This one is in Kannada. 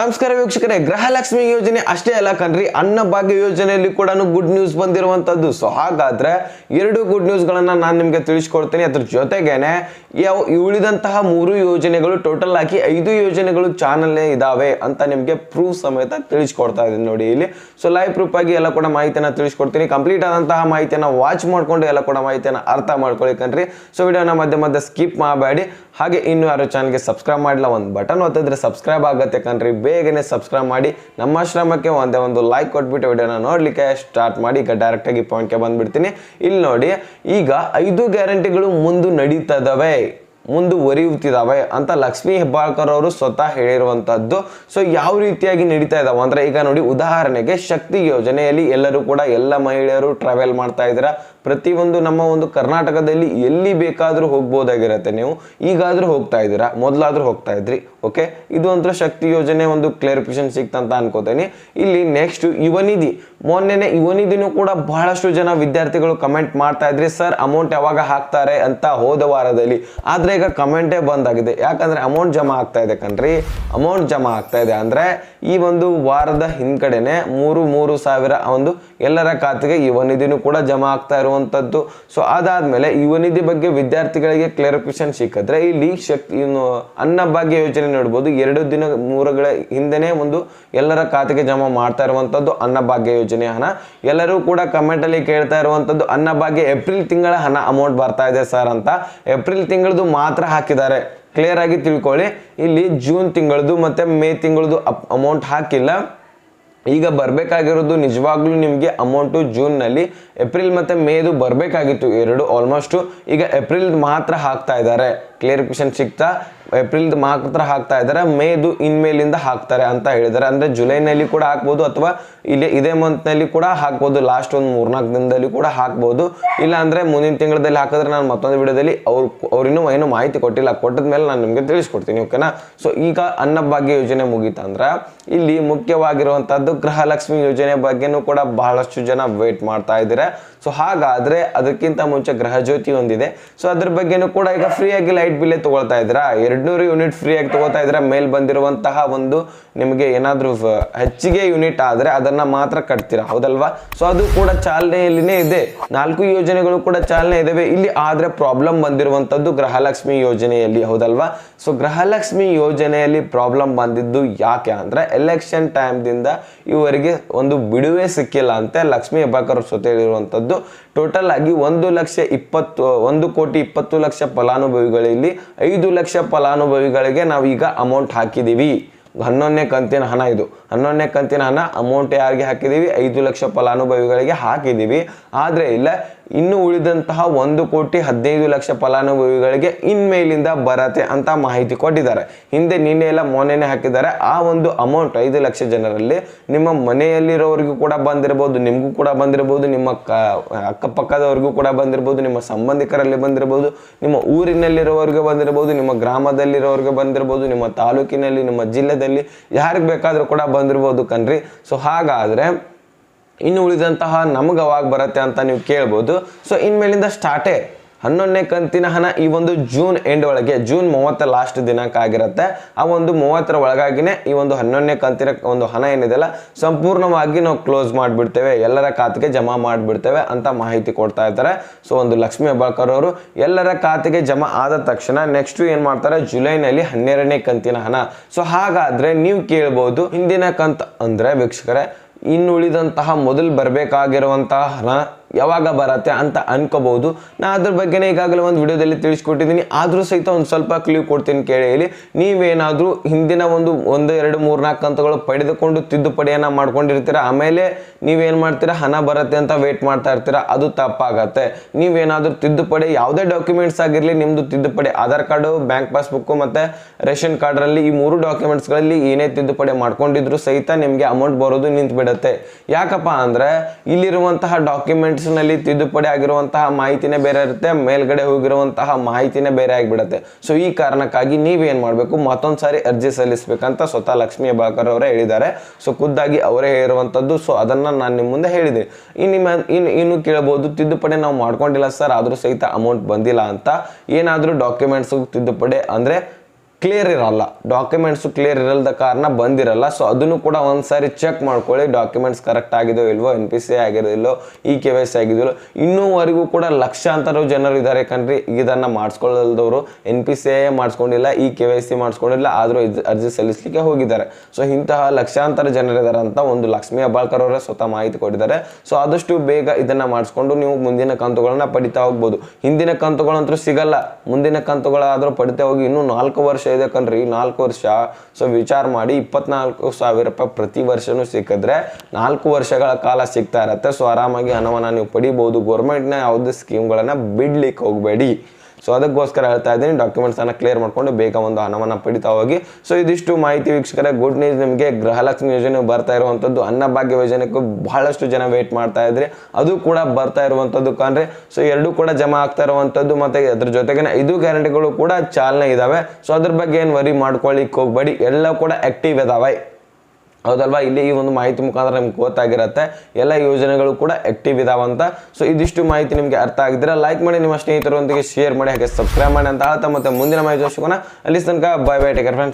ನಮಸ್ಕಾರ ವೀಕ್ಷಕರೇ, ಗೃಹಲಕ್ಷ್ಮಿ ಯೋಜನೆ ಅಷ್ಟೇ ಅಲ್ಲ ಕಣ್ರಿ, ಅನ್ನಭಾಗ್ಯ ಯೋಜನೆಯಲ್ಲಿ ಕೂಡ ಗುಡ್ ನ್ಯೂಸ್ ಬಂದಿರುವಂತದ್ದು. ಸೊ ಹಾಗಾದ್ರೆ ಎರಡು ಗುಡ್ ನ್ಯೂಸ್ ಗಳನ್ನ ನಾನು ನಿಮ್ಗೆ ತಿಳಿಸ್ಕೊಡ್ತೇನೆ. ಅದ್ರ ಜೊತೆಗೇನೆ ಯಾವ ಉಳಿದಂತಹ ಮೂರು ಯೋಜನೆಗಳು ಟೋಟಲ್ ಆಗಿ ಐದು ಯೋಜನೆಗಳು ಚಾನಲ್ ಇದಾವೆ ಅಂತ ನಿಮ್ಗೆ ಪ್ರೂಫ್ ಸಮೇತ ತಿಳಿಸ್ಕೊಡ್ತಾ ಇದ್ದೀನಿ ನೋಡಿ ಇಲ್ಲಿ. ಸೊ ಲೈವ್ ಪ್ರೂಫ್ ಆಗಿ ಎಲ್ಲ ಕೂಡ ಮಾಹಿತಿಯನ್ನು ತಿಳಿಸ್ಕೊಡ್ತೀನಿ. ಕಂಪ್ಲೀಟ್ ಆದಂತಹ ಮಾಹಿತಿಯನ್ನ ವಾಚ್ ಮಾಡ್ಕೊಂಡು ಎಲ್ಲ ಕೂಡ ಮಾಹಿತಿಯನ್ನ ಅರ್ಥ ಮಾಡ್ಕೊಳ್ಳಿ ಕಣ್ರಿ. ಸೊ ವಿಡಿಯೋನ ಮಧ್ಯೆ ಮಧ್ಯೆ ಸ್ಕಿಪ್ ಮಾಡಬೇಡಿ. ಹಾಗೆ ಇನ್ನು ಯಾರು ಚಾನಲ್ಗೆ ಸಬ್ಸ್ಕ್ರೈಬ್ ಮಾಡಿಲ್ಲ, ಒಂದು ಬಟನ್ ಒತ್ತಿದ್ರೆ ಸಬ್ಸ್ಕ್ರೈಬ್ ಆಗುತ್ತೆ ಕಣ್ರಿ. ಬೇಗನೆ ಸಬ್ಸ್ಕ್ರೈಬ್ ಮಾಡಿ ನಮ್ಮ ಆಶ್ರಮಕ್ಕೆ ಒಂದೇ ಒಂದು ಲೈಕ್ ಕೊಟ್ಬಿಟ್ಟು ವಿಡಿಯೋನ ನೋಡ್ಲಿಕ್ಕೆ ಸ್ಟಾರ್ಟ್ ಮಾಡಿ, ಈಗ ಡೈರೆಕ್ಟ್ ಆಗಿ ಪಾಯಿಂಟ್ಗೆ ಬಂದ್ಬಿಡ್ತೀನಿ. ಇಲ್ಲಿ ನೋಡಿ, ಈಗ ಐದು ಗ್ಯಾರಂಟಿಗಳು ಮುಂದೆ ನಡೀತದವೆ ಮುಂದುವರಿಯುತ್ತಿದ್ದಾವೆ ಅಂತ ಲಕ್ಷ್ಮೀ ಹೆಬ್ಬಾಳ್ಕರ್ ಅವರು ಸ್ವತಃ ಹೇಳಿರುವಂತದ್ದು. ಸೊ ಯಾವ ರೀತಿಯಾಗಿ ನಡೀತಾ ಇದಾವೆ? ಅಂದ್ರೆ ಈಗ ನೋಡಿ, ಉದಾಹರಣೆಗೆ ಶಕ್ತಿ ಯೋಜನೆಯಲ್ಲಿ ಎಲ್ಲರೂ ಕೂಡ, ಎಲ್ಲ ಮಹಿಳೆಯರು ಟ್ರಾವೆಲ್ ಮಾಡ್ತಾ ಇದ್ದೀರಾ? ಪ್ರತಿಯೊಂದು ನಮ್ಮ ಒಂದು ಕರ್ನಾಟಕದಲ್ಲಿ ಎಲ್ಲಿ ಬೇಕಾದರೂ ಹೋಗ್ಬೋದಾಗಿರತ್ತೆ ನೀವು. ಈಗಾದರೂ ಹೋಗ್ತಾ ಇದ್ದೀರಾ? ಮೊದಲಾದರೂ ಹೋಗ್ತಾ ಇದ್ರಿ. ಓಕೆ ಇದು ಒಂಥರ ಶಕ್ತಿ ಯೋಜನೆ, ಒಂದು ಕ್ಲಾರಿಫಿಕೇಶನ್ ಸಿಕ್ತಂತ ಅನ್ಕೋತೇನೆ. ಇಲ್ಲಿ ನೆಕ್ಸ್ಟ್ ಯುವನಿಧಿ. ಮೊನ್ನೆನೆ ಯುವನಿಧಿನೂ ಕೂಡ ಬಹಳಷ್ಟು ಜನ ವಿದ್ಯಾರ್ಥಿಗಳು ಕಮೆಂಟ್ ಮಾಡ್ತಾ ಇದ್ರಿ. ಸರ್ ಅಮೌಂಟ್ ಯಾವಾಗ ಹಾಕ್ತಾರೆ? ಅಂತ ಹೋದ ವಾರದಲ್ಲಿ. ಆದರೆ ಈಗ ಕಮೆಂಟೇ ಬಂದಾಗಿದೆ. ಯಾಕಂದ್ರೆ ಅಮೌಂಟ್ ಜಮಾ ಆಗ್ತಾ ಇದೆ ಕಣ್ರಿ. ಅಮೌಂಟ್ ಜಮಾ ಆಗ್ತಾ ಇದೆ ಅಂದ್ರೆ ಈ ಒಂದು ವಾರದ ಹಿಂದ್ಗಡೆನೆ ಮೂರು ಮೂರು ಸಾವಿರ ಒಂದು ಎಲ್ಲರ ಖಾತೆಗೆ ಯುವನಿಧಿನೂ ಕೂಡ ಜಮಾ ಆಗ್ತಾ ಇರುವಂತದ್ದು. ಸೊ ಅದಾದ್ಮೇಲೆ ಯುವನಿಧಿ ಬಗ್ಗೆ ವಿದ್ಯಾರ್ಥಿಗಳಿಗೆ ಕ್ಲಾರಿಫಿಕೇಶನ್ ಸಿಕ್ಕಿದ್ರೆ ಇಲ್ಲಿ ಶಕ್ತಿ ಅನ್ನಭಾಗ್ಯ ಯೋಜನೆ ನೋಡ್ಬೋದು. ಎರಡು ದಿನ ಮೂರುಗಳ ಹಿಂದೆನೇ ಒಂದು ಎಲ್ಲರ ಖಾತೆಗೆ ಜಮಾ ಮಾಡ್ತಾ ಇರುವಂಥದ್ದು ಅನ್ನಭಾಗ್ಯ ಯೋಜನೆ ಹಣ. ಎಲ್ಲರೂ ಕೂಡ ಕಮೆಂಟಲ್ಲಿ ಕೇಳ್ತಾ ಇರುವಂಥದ್ದು ಅನ್ನಭಾಗ್ಯ ಏಪ್ರಿಲ್ ತಿಂಗಳ ಹಣ ಅಮೌಂಟ್ ಬರ್ತಾ ಇದೆ ಸರ್ ಅಂತ. ಏಪ್ರಿಲ್ ತಿಂಗಳದು ಮಾತ್ರ ಹಾಕಿದ್ದಾರೆ. ಕ್ಲಿಯರ್ ಆಗಿ ತಿಳ್ಕೊಳ್ಳಿ. ಇಲ್ಲಿ ಜೂನ್ ತಿಂಗಳದು ಮತ್ತೆ ಮೇ ತಿಂಗಳದು ಅಮೌಂಟ್ ಹಾಕಿಲ್ಲ. ಈಗ ಬರಬೇಕಾಗಿರೋದು ನಿಜವಾಗ್ಲೂ ನಿಮಗೆ ಅಮೌಂಟು ಜೂನ್ನಲ್ಲಿ, ಏಪ್ರಿಲ್ ಮತ್ತು ಮೇದು ಬರಬೇಕಾಗಿತ್ತು ಎರಡು ಆಲ್ಮೋಸ್ಟು ಈಗ ಏಪ್ರಿಲ್ ಮಾತ್ರ ಹಾಕ್ತಾ ಇದ್ದಾರೆ. ಕ್ಲಿಯರಿಫಿಕೇಶನ್ ಸಿಗ್ತಾ? ಏಪ್ರಿಲ್ದು ಮಾತ್ರ ಹಾಕ್ತಾ ಇದ್ದಾರೆ, ಮೇದು ಇನ್ಮೇಲಿಂದ ಹಾಕ್ತಾರೆ ಅಂತ ಹೇಳಿದ್ದಾರೆ. ಅಂದರೆ ಜುಲೈನಲ್ಲಿ ಕೂಡ ಹಾಕ್ಬೋದು ಅಥವಾ ಇಲ್ಲಿ ಇದೇ ಮಂತ್ನಲ್ಲಿ ಕೂಡ ಹಾಕ್ಬೋದು. ಲಾಸ್ಟ್ ಒಂದು ಮೂರ್ನಾಲ್ಕು ದಿನದಲ್ಲಿ ಕೂಡ ಹಾಕ್ಬೋದು. ಇಲ್ಲ ಅಂದರೆ ಮುಂದಿನ ತಿಂಗಳಲ್ಲಿ ಹಾಕಿದ್ರೆ ನಾನು ಮತ್ತೊಂದು ವಿಡಿಯೋದಲ್ಲಿ ಅವ್ರು ಅವ್ರಿನ್ನೂ ಏನು ಮಾಹಿತಿ ಕೊಟ್ಟಿಲ್ಲ. ಕೊಟ್ಟದ ಮೇಲೆ ನಾನು ನಿಮಗೆ ತಿಳಿಸ್ಕೊಡ್ತೀನಿ ಓಕೆನಾ ಸೊ ಈಗ ಅನ್ನಭಾಗ್ಯ ಯೋಜನೆ ಮುಗೀತಂದ್ರೆ ಇಲ್ಲಿ ಮುಖ್ಯವಾಗಿರುವಂಥದ್ದು ಗೃಹಲಕ್ಷ್ಮಿ ಯೋಜನೆ ಬಗ್ಗೆನೂ ಕೂಡ ಬಹಳಷ್ಟು ಜನ ವೇಟ್ ಮಾಡ್ತಾ ಇದ್ದಾರೆ. ಸೊ ಹಾಗಾದ್ರೆ ಅದಕ್ಕಿಂತ ಮುಂಚೆ ಗೃಹ ಜ್ಯೋತಿ ಒಂದಿದೆ. ಸೊ ಅದ್ರ ಬಗ್ಗೆನೂ ಕೂಡ ಈಗ ಫ್ರೀಯಾಗಿ ಲೈಟ್ ಬಿಲ್ಲೇ ತಗೊಳ್ತಾ ಇದ್ದೀರಾ? ಎರಡ್ನೂರು ಯೂನಿಟ್ ಫ್ರೀಯಾಗಿ ತಗೋತಾ ಇದ್ದೀರಾ? ಮೇಲ್ ಬಂದಿರುವಂತಹ ಒಂದು ನಿಮಗೆ ಏನಾದರೂ ಹೆಚ್ಚಿಗೆ ಯೂನಿಟ್ ಆದರೆ ಅದನ್ನ ಮಾತ್ರ ಕಟ್ತೀರಾ? ಹೌದಲ್ವಾ? ಸೊ ಅದು ಕೂಡ ಚಾಲನೆಯಲ್ಲಿನೇ ಇದೆ. ನಾಲ್ಕು ಯೋಜನೆಗಳು ಕೂಡ ಚಾಲನೆ ಇದಾವೆ. ಇಲ್ಲಿ ಆದ್ರೆ ಪ್ರಾಬ್ಲಮ್ ಬಂದಿರುವಂತದ್ದು ಗೃಹಲಕ್ಷ್ಮಿ ಯೋಜನೆಯಲ್ಲಿ, ಹೌದಲ್ವಾ? ಸೊ ಗೃಹಲಕ್ಷ್ಮಿ ಯೋಜನೆಯಲ್ಲಿ ಪ್ರಾಬ್ಲಮ್ ಬಂದಿದ್ದು ಯಾಕೆ ಅಂದ್ರೆ ಎಲೆಕ್ಷನ್ ಟೈಮ್ದಿಂದ ಇವರಿಗೆ ಒಂದು ಬಿಡುವೆ ಸಿಕ್ಕಿಲ್ಲ ಅಂತ ಲಕ್ಷ್ಮೀ ಹೆಬ್ಬಾಳ್ಕರ್ ಸೊತೆಯಲ್ಲಿರುವಂಥದ್ದು ಟೋಟಲ್ ಆಗಿ ಒಂದು ಲಕ್ಷ ಇಪ್ಪತ್ತು, ಒಂದು ಕೋಟಿ ಇಪ್ಪತ್ತು ಲಕ್ಷ ಫಲಾನುಭವಿಗಳಲ್ಲಿ ಐದು ಲಕ್ಷ ಫಲಾನುಭವಿಗಳಿಗೆ ನಾವು ಈಗ ಅಮೌಂಟ್ ಹಾಕಿದ್ದೀವಿ. ಹನ್ನೊಂದನೇ ಕಂತಿನ ಹಣ ಇದು. ಹನ್ನೊಂದನೇ ಕಂತಿನ ಹಣ ಅಮೌಂಟ್ ಯಾರಿಗೆ ಹಾಕಿದ್ದೀವಿ? ಐದು ಲಕ್ಷ ಫಲಾನುಭವಿಗಳಿಗೆ ಹಾಕಿದ್ದೀವಿ. ಆದರೆ ಇಲ್ಲ ಇನ್ನು ಉಳಿದಂತಹ ಒಂದು ಕೋಟಿ ಹದಿನೈದು ಲಕ್ಷ ಫಲಾನುಭವಿಗಳಿಗೆ ಇನ್ಮೇಲಿಂದ ಬರತ್ತೆ ಅಂತ ಮಾಹಿತಿ ಕೊಟ್ಟಿದ್ದಾರೆ. ಹಿಂದೆ ನಿನ್ನೆ ಎಲ್ಲ ಮೊನ್ನೆನೆ ಹಾಕಿದ್ದಾರೆ. ಆ ಒಂದು ಅಮೌಂಟ್ ಐದು ಲಕ್ಷ ಜನರಲ್ಲಿ ನಿಮ್ಮ ಮನೆಯಲ್ಲಿರೋರಿಗೂ ಕೂಡ ಬಂದಿರಬಹುದು, ನಿಮಗೂ ಕೂಡ ಬಂದಿರಬಹುದು, ನಿಮ್ಮ ಕ, ಅಕ್ಕಪಕ್ಕದವ್ರಿಗೂ ಕೂಡ ಬಂದಿರಬಹುದು, ನಿಮ್ಮ ಸಂಬಂಧಿಕರಲ್ಲಿ ಬಂದಿರಬಹುದು, ನಿಮ್ಮ ಊರಿನಲ್ಲಿರೋರಿಗೆ ಬಂದಿರಬಹುದು, ನಿಮ್ಮ ಗ್ರಾಮದಲ್ಲಿರೋರಿಗೆ ಬಂದಿರಬಹುದು, ನಿಮ್ಮ ತಾಲೂಕಿನಲ್ಲಿ, ನಿಮ್ಮ ಜಿಲ್ಲೆದಲ್ಲಿ ಯಾರಿಗೆ ಬೇಕಾದರೂ ಕೂಡ ಬಂದಿರಬಹುದು ಕಣ್ರಿ. ಸೊ ಹಾಗಾದ್ರೆ ಇನ್ನು ಉಳಿದಂತಹ ನಮ್ಗೆ ಅವಾಗ ಬರುತ್ತೆ ಅಂತ ನೀವು ಕೇಳ್ಬೋದು. ಸೊ ಇನ್ಮೇಲಿಂದ ಸ್ಟಾರ್ಟೇ ಹನ್ನೊಂದನೇ ಕಂತಿನ ಹಣ ಈ ಒಂದು ಜೂನ್ ಎಂಡ್ ಒಳಗೆ ಜೂನ್ ಮೂವತ್ತ ಲಾಸ್ಟ್ ದಿನಾಂಕ ಆಗಿರುತ್ತೆ. ಆ ಒಂದು ಮೂವತ್ತರ ಒಳಗಾಗಿನೇ ಈ ಒಂದು ಹನ್ನೊಂದನೇ ಕಂತಿನ ಒಂದು ಹಣ ಏನಿದೆಯಲ್ಲ, ಸಂಪೂರ್ಣವಾಗಿ ನಾವು ಕ್ಲೋಸ್ ಮಾಡಿಬಿಡ್ತೇವೆ. ಎಲ್ಲರ ಖಾತೆಗೆ ಜಮಾ ಮಾಡಿಬಿಡ್ತೇವೆ ಅಂತ ಮಾಹಿತಿ ಕೊಡ್ತಾ ಇದ್ದಾರೆ. ಸೊ ಒಂದು ಲಕ್ಷ್ಮೀ ಹೆಬ್ಬಾಳ್ಕರ್ ಅವರು, ಎಲ್ಲರ ಖಾತೆಗೆ ಜಮಾ ಆದ ತಕ್ಷಣ ನೆಕ್ಸ್ಟ್ ಏನು ಮಾಡ್ತಾರೆ? ಜುಲೈನಲ್ಲಿ ಹನ್ನೆರಡನೇ ಕಂತಿನ ಹಣ. ಸೊ ಹಾಗಾದರೆ ನೀವು ಕೇಳ್ಬೋದು, ಹಿಂದಿನ ಕಂತ್ ಅಂದರೆ ವೀಕ್ಷಕರೇ ಇನ್ನುಳಿದಂತಹ ಮೊದಲು ಬರಬೇಕಾಗಿರುವಂತಹ ಹಣ ಯಾವಾಗ ಬರತ್ತೆ ಅಂತ ಅನ್ಕೋಬಹುದು. ನಾ ಅದ್ರ ಬಗ್ಗೆನೇ ಈಗಾಗಲೇ ಒಂದು ವಿಡಿಯೋದಲ್ಲಿ ತಿಳಿಸ್ಕೊಟ್ಟಿದ್ದೀನಿ. ಆದರೂ ಸಹಿತ ಒಂದು ಸ್ವಲ್ಪ ಕ್ಲೀವ್ ಕೊಡ್ತೀನಿ ಕೇಳಿ ಹೇಳಿ. ನೀವೇನಾದರೂ ಹಿಂದಿನ ಒಂದು ಒಂದು, ಎರಡು, ಮೂರು, ನಾಲ್ಕು ಕಂತುಗಳು ಪಡೆದುಕೊಂಡು ತಿದ್ದುಪಡಿಯನ್ನು ಮಾಡ್ಕೊಂಡಿರ್ತೀರ? ಆಮೇಲೆ ನೀವೇನು ಮಾಡ್ತೀರಾ? ಹಣ ಬರುತ್ತೆ ಅಂತ ವೇಟ್ ಮಾಡ್ತಾ ಇರ್ತೀರಾ? ಅದು ತಪ್ಪಾಗತ್ತೆ. ನೀವೇನಾದರೂ ತಿದ್ದುಪಡಿ, ಯಾವುದೇ ಡಾಕ್ಯುಮೆಂಟ್ಸ್ ಆಗಿರಲಿ ನಿಮ್ಮದು ತಿದ್ದುಪಡಿ, ಆಧಾರ್ ಕಾರ್ಡು, ಬ್ಯಾಂಕ್ ಪಾಸ್ಬುಕ್ಕು ಮತ್ತು ರೇಷನ್ ಕಾರ್ಡ್ರಲ್ಲಿ ಈ ಮೂರು ಡಾಕ್ಯುಮೆಂಟ್ಸ್ಗಳಲ್ಲಿ ಏನೇ ತಿದ್ದುಪಡಿ ಮಾಡ್ಕೊಂಡಿದ್ರು ಸಹಿತ ನಿಮಗೆ ಅಮೌಂಟ್ ಬರೋದು ನಿಂತು ಬಿಡುತ್ತೆ ಯಾಕಪ್ಪ ಅಂದರೆ ಇಲ್ಲಿರುವಂತಹ ಡಾಕ್ಯುಮೆಂಟ್ಸ್ ನಲ್ಲಿ ತಿದ್ದುಪಡಿ ಆಗಿರುವಂತಹ ಮಾಹಿತಿನೇ ಬೇರೆ ಇರುತ್ತೆ, ಮೇಲ್ಗಡೆ ಹೋಗಿರುವಂತಹ ಮಾಹಿತಿನೇ ಬೇರೆ ಆಗಿಬಿಡುತ್ತೆ. ಸೊ ಈ ಕಾರಣಕ್ಕಾಗಿ ನೀವೇನು ಮಾಡಬೇಕು? ಮತ್ತೊಂದು ಸಾರಿ ಅರ್ಜಿ ಸಲ್ಲಿಸಬೇಕಂತ ಸ್ವತಃ ಲಕ್ಷ್ಮೀ ಹೆಬ್ಬಾಳ್ಕರ್ ಅವರೇ ಹೇಳಿದ್ದಾರೆ. ಸೊ ಖುದ್ದಾಗಿ ಅವರೇ ಹೇಳಿರುವಂಥದ್ದು ಸೊ ಅದನ್ನ ನಾನು ನಿಮ್ಮ ಮುಂದೆ ಹೇಳಿದೆ. ಇನ್ನು ನಿಮ್ಮ ಇನ್ನು ಇನ್ನು ಕೇಳಬಹುದು ತಿದ್ದುಪಡಿ ನಾವು ಮಾಡ್ಕೊಂಡಿಲ್ಲ ಸರ್, ಆದರೂ ಸಹಿತ ಅಮೌಂಟ್ ಬಂದಿಲ್ಲ ಅಂತ. ಏನಾದರೂ ಡಾಕ್ಯುಮೆಂಟ್ಸ್ ತಿದ್ದುಪಡಿ ಅಂದ್ರೆ ಕ್ಲಿಯರ್ ಇರಲ್ಲ. ಡಾಕ್ಯುಮೆಂಟ್ಸು ಕ್ಲಿಯರ್ ಇರಲ್ದ ಕಾರಣ ಬಂದಿರಲ್ಲ. ಸೊ ಅದನ್ನು ಕೂಡ ಒಂದ್ಸಾರಿ ಚೆಕ್ ಮಾಡ್ಕೊಳ್ಳಿ. ಡಾಕ್ಯುಮೆಂಟ್ಸ್ ಕರೆಕ್ಟ್ ಆಗಿದೋ ಇಲ್ವೋ ಎನ್ ಪಿ ಸಿ ಆಗಿರೋದಿಲ್ಲೋ ಇ ಕೆ ವೈ ಸಿ ಆಗಿದೆಯೋ ಇನ್ನೂವರೆಗೂ ಕೂಡ ಲಕ್ಷಾಂತರ ಜನರು ಇದ್ದಾರೆ ಕಣ್ರಿ. ಇದನ್ನ ಮಾಡಿಸ್ಕೊಳ್ಳಲ್ದವರು ಎನ್ ಪಿ ಸಿ ಮಾಡಿಸ್ಕೊಂಡಿಲ್ಲ ಇ ಕೆ ವೈ ಸಿ ಮಾಡಿಸ್ಕೊಂಡಿಲ್ಲ, ಆದರೂ ಅರ್ಜಿ ಸಲ್ಲಿಸಲಿಕ್ಕೆ ಹೋಗಿದ್ದಾರೆ. ಸೊ ಇಂತಹ ಲಕ್ಷಾಂತರ ಜನರಿದ್ದಾರೆ ಅಂತ ಒಂದು ಲಕ್ಷ್ಮೀ ಅಬಾಳ್ಕರ್ ಅವರೇ ಸ್ವತಃ ಮಾಹಿತಿ ಕೊಟ್ಟಿದ್ದಾರೆ. ಸೊ ಆದಷ್ಟು ಬೇಗ ಇದನ್ನ ಮಾಡಿಸ್ಕೊಂಡು ನೀವು ಮುಂದಿನ ಕಂತುಗಳನ್ನ ಪಡಿತಾ ಹೋಗ್ಬೋದು. ಹಿಂದಿನ ಕಂತುಗಳಂತೂ ಸಿಗಲ್ಲ. ಮುಂದಿನ ಕಂತುಗಳಾದ್ರೂ ಪಡಿತಾ ಹೋಗಿ ಇನ್ನೂ ನಾಲ್ಕು ವರ್ಷ ಇದೆ ಕಣ್ರಿ, ನಾಲ್ಕು ವರ್ಷ. ಸೊ ವಿಚಾರ ಮಾಡಿ ಇಪ್ಪತ್ನಾಲ್ಕು ಸಾವಿರ ರೂಪಾಯಿ ಪ್ರತಿ ವರ್ಷನೂ ಸಿಕ್ಕಿದ್ರೆ ನಾಲ್ಕು ವರ್ಷಗಳ ಕಾಲ ಸಿಗ್ತಾ ಇರತ್ತೆ. ಸೊ ಆರಾಮಾಗಿ ಹಣವನ್ನ ನೀವು ಪಡಿಬಹುದು ಗೌರ್ಮೆಂಟ್ನ ಯಾವುದೇ ಸ್ಕೀಮ್ಗಳನ್ನ ಬಿಡ್ಲಿಕ್ಕೆ ಹೋಗಬೇಡಿ. ಸೊ ಅದಕ್ಕೋಸ್ಕರ ಹೇಳ್ತಾ ಇದ್ದೀನಿ ಡಾಕ್ಯುಮೆಂಟ್ಸ್ ಅನ್ನ ಕ್ಲಿಯರ್ ಮಾಡ್ಕೊಂಡು ಬೇಗ ಒಂದು ಹಣವನ್ನು ಪಡಿತಾ ಹೋಗಿ. ಸೊ ಇದಿಷ್ಟು ಮಾಹಿತಿ ವೀಕ್ಷಕರೇ ಗುಡ್ ನ್ಯೂಸ್ ನಿಮಗೆ. ಗೃಹಲಕ್ಷ್ಮಿ ಯೋಜನೆ ಬರ್ತಾ ಇರುವಂಥದ್ದು ಅನ್ನಭಾಗ್ಯ ಯೋಜನೆಗೂ ಬಹಳಷ್ಟು ಜನ ವೇಟ್ ಮಾಡ್ತಾ ಇದ್ರಿ. ಅದು ಕೂಡ ಬರ್ತಾ ಇರುವಂಥದ್ದು ಕಾಣ್ರಿ. ಸೊ ಎರಡೂ ಕೂಡ ಜಮಾ ಆಗ್ತಾ ಇರುವಂಥದ್ದು ಮತ್ತೆ ಅದ್ರ ಜೊತೆಗೆ ಇದು ಗ್ಯಾರಂಟಿಗಳು ಕೂಡ ಚಾಲನೆ ಇದಾವೆ. ಸೊ ಅದ್ರ ಬಗ್ಗೆ ಏನು ವರಿ ಮಾಡ್ಕೊಳ್ಳಿಕ್ಕೆ ಹೋಗ್ಬೇಡಿ. ಎಲ್ಲ ಕೂಡ ಆಕ್ಟಿವ್ ಇದಾವೆ. ಹೌದಲ್ವಾ? ಇಲ್ಲಿ ಈ ಒಂದು ಮಾಹಿತಿ ಮುಖಾಂತರ ನಿಮ್ಗೆ ಗೊತ್ತಾಗಿರುತ್ತೆ. ಎಲ್ಲ ಯೋಜನೆಗಳು ಕೂಡ ಆಕ್ಟಿವ್ ಇದಾವಂತ ಸೊ ಇದಿಷ್ಟು ಮಾಹಿತಿ ನಿಮಗೆ ಅರ್ಥ ಆಗಿದ್ರೆ ಲೈಕ್ ಮಾಡಿ, ನಿಮ್ಮ ಸ್ನೇಹಿತರೊಂದಿಗೆ ಶೇರ್ ಮಾಡಿ, ಹಾಗೆ ಸಬ್ಸ್ಕ್ರೈಬ್ ಮಾಡಿ ಅಂತ ಹೇಳ್ತಾ ಮತ್ತೆ ಮುಂದಿನ ಮಾಹಿತಿ ಅಲ್ಲಿ ತನಕ ಬೈ ಬೈ ಟೇಕರ್ ಫ್ರೆಂಡ್ಸ್